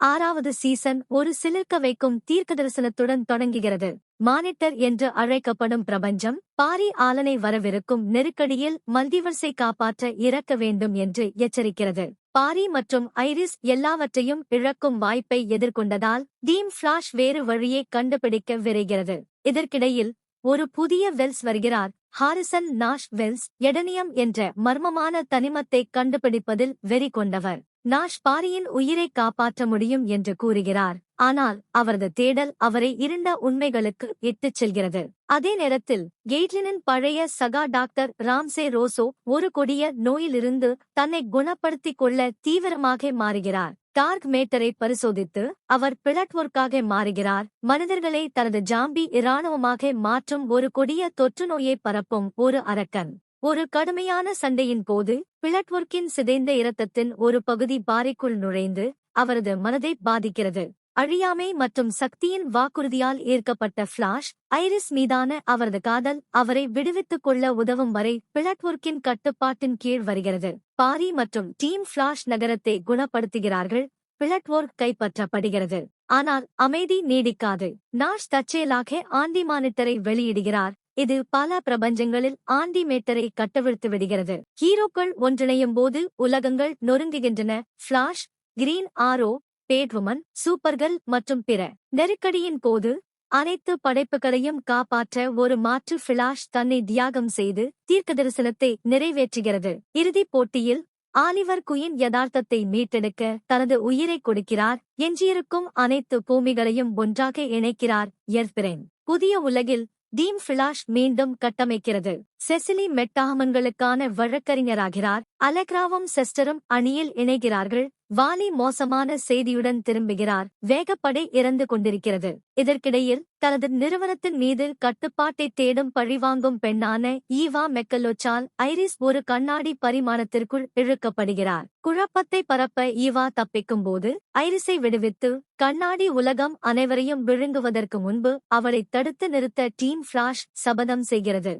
ஆறாவது சீசன் ஒரு சிலிர்க்க வைக்கும் தீர்க்கதரிசனத்துடன் தொடங்குகிறது. மானிட்டர் என்று அழைக்கப்படும் பிரபஞ்சம் பாரி ஆலனை வரவிருக்கும் நெருக்கடியில் மல்டிவர்ஸை காப்பாற்ற இறக்க வேண்டும் என்று எச்சரிக்கிறது. பாரி மற்றும் ஐரிஸ் எல்லாவற்றையும் இழக்கும் வாய்ப்பை எதிர்கொண்டதால் டீம் ஃபிளாஷ் வேறு வழியை கண்டுபிடிக்க விரைகிறது. இதற்கிடையில் ஒரு புதிய வெல்ஸ் வருகிறார் ஹாரிசன் நாஷ் வெல்ஸ் எடனியம் என்ற மர்மமான தனிமத்தை கண்டுபிடிப்பதில் வெறி கொண்டவர். நாஷ் பாரியின் உயிரை காப்பாற்ற முடியும் என்று கூறுகிறார். ஆனால் அவரது தேடல் அவரை இருண்ட உண்மைகளுக்கு இட்டுச் செல்கிறது. அதே நேரத்தில் கெய்ட்லினின் பழைய சகா டாக்டர் ராம்சே ரோசோ ஒரு கொடிய நோயிலிருந்து தன்னை குணப்படுத்திக் கொள்ள தீவிரமாக மாறுகிறார். டார்க் மேட்டரை பரிசோதித்து அவர் பிளட்வொர்க்காக மாறுகிறார். மனிதர்களை தனது ஜாம்பி இராணுவமாக மாற்றும் ஒரு கொடிய தொற்றுநோயை பரப்பும் ஒரு அரக்கன். ஒரு கடுமையான சண்டையின் போது பிளட்வொர்க்கின் சிதைந்த இரத்தத்தின் ஒரு பகுதி பாறைக்குள் நுழைந்து அவரது மனதை பாதிக்கிறது. அழியாமை மற்றும் சக்தியின் வாக்குறுதியால் ஈர்க்கப்பட்ட ஃபிளாஷ் ஐரிஸ் மீதான அவரது காதல் அவரை விடுவித்துக் கொள்ள உதவும் வரை பிளட்வொர்க்கின் கட்டுப்பாட்டின் கீழ் வருகிறது. பாரி மற்றும் டீம் ஃபிளாஷ் நகரத்தை குணப்படுத்துகிறார்கள் பிளட்வொர்க் கைப்பற்றப்படுகிறது. ஆனால் அமைதி நீடிக்காது. நாஷ் தற்செயலாக ஆண்டி மானிட்டரை வெளியிடுகிறார் இது பல பிரபஞ்சங்களில் ஆண்டி மேட்டரை கட்டவிழ்த்து விடுகிறது. ஹீரோக்கள் ஒன்றிணையும் போது உலகங்கள் நொறுங்குகின்றன. ஃபிளாஷ் கிரீன் ஆரோ பேட்வுமன் சூப்பர்கள் மற்றும் பிற நெருக்கடியின் போது அனைத்து படைப்புகளையும் காப்பாற்ற ஒரு மாற்று ஃபிளாஷ் தன்னை தியாகம் செய்து தீர்க்க தரிசனத்தை நிறைவேற்றுகிறது. இறுதிப் போட்டியில் ஆலிவர் குயின் யதார்த்தத்தை மீட்டெடுக்க தனது உயிரை கொடுக்கிறார். எஞ்சியிருக்கும் அனைத்து பூமிகளையும் ஒன்றாக இணைக்கிறார். எர்பிரேன் புதிய உலகில் டீம் ஃபிளாஷ் மீண்டும் கட்டமைக்கிறது. செசிலி மெட்டாமன்களுக்கான வழக்கறிஞராகிறார். அலெக்ராவும் செஸ்டரும் அணியில் இணைகிறார்கள். வாலி மோசமான செய்தியுடன் திரும்புகிறார். வேகப்படை இறந்து கொண்டிருக்கிறது. இதற்கிடையில் தனது நிறுவனத்தின் மீது கட்டுப்பாட்டை தேடும் பழிவாங்கும் பெண்ணான ஈவா மெக்கலோச்சால் ஐரிஸ் ஒரு கண்ணாடி பரிமாணத்திற்குள் இழுக்கப்படுகிறார். குழப்பத்தை பரப்ப ஈவா தப்பிக்கும் போது ஐரிஸை விடுவித்து கண்ணாடி உலகம் அனைவரையும் விழுங்குவதற்கு முன்பு அவளை தடுத்து நிறுத்த டீம் ஃபிளாஷ் சபதம் செய்கிறது.